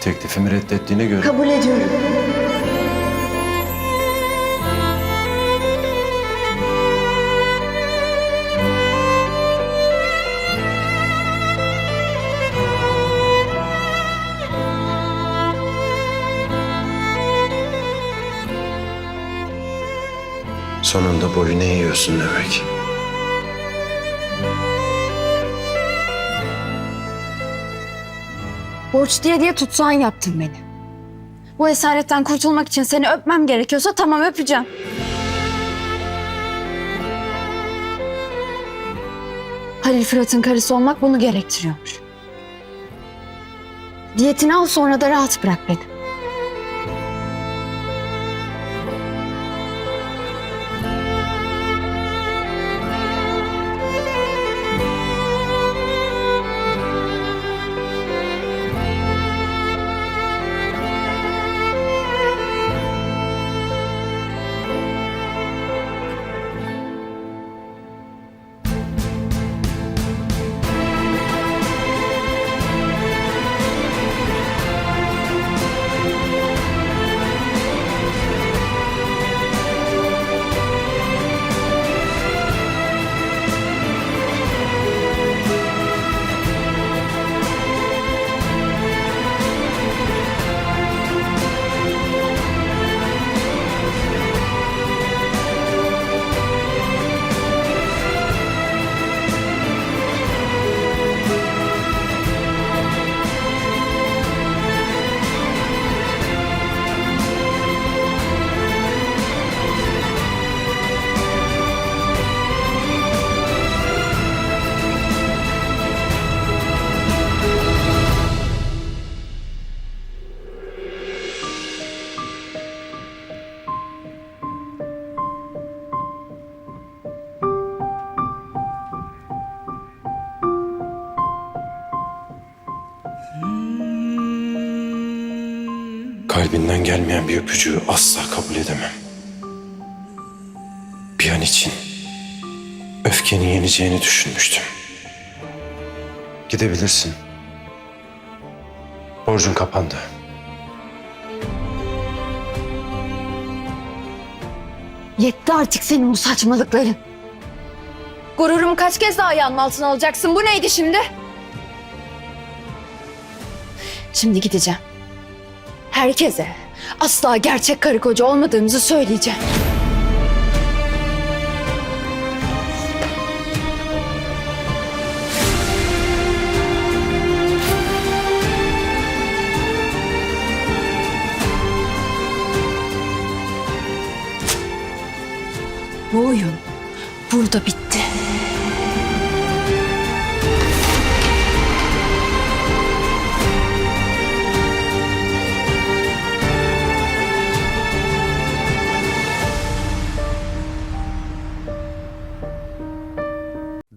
Teklifimi reddettiğine göre Kabul ediyorum. sonunda boyun eğiyorsun demek. Borç diye diye tutsan yaptın beni. Bu esaretten kurtulmak için seni öpmem gerekiyorsa tamam öpeceğim. Halil Fırat'ın karısı olmak bunu gerektiriyormuş. Diyetini al sonra da rahat bırak beni. Kalbinden gelmeyen bir öpücüğü asla kabul edemem. Bir an için öfkenin yeneceğini düşünmüştüm. Gidebilirsin. Borcun kapandı. Yetti artık senin bu saçmalıkların. Gururumu kaç kez daha ayağının altına alacaksın? Bu neydi şimdi? Şimdi gideceğim. Herkese asla gerçek karı koca olmadığımızı söyleyeceğim. Bu oyun burada bitti.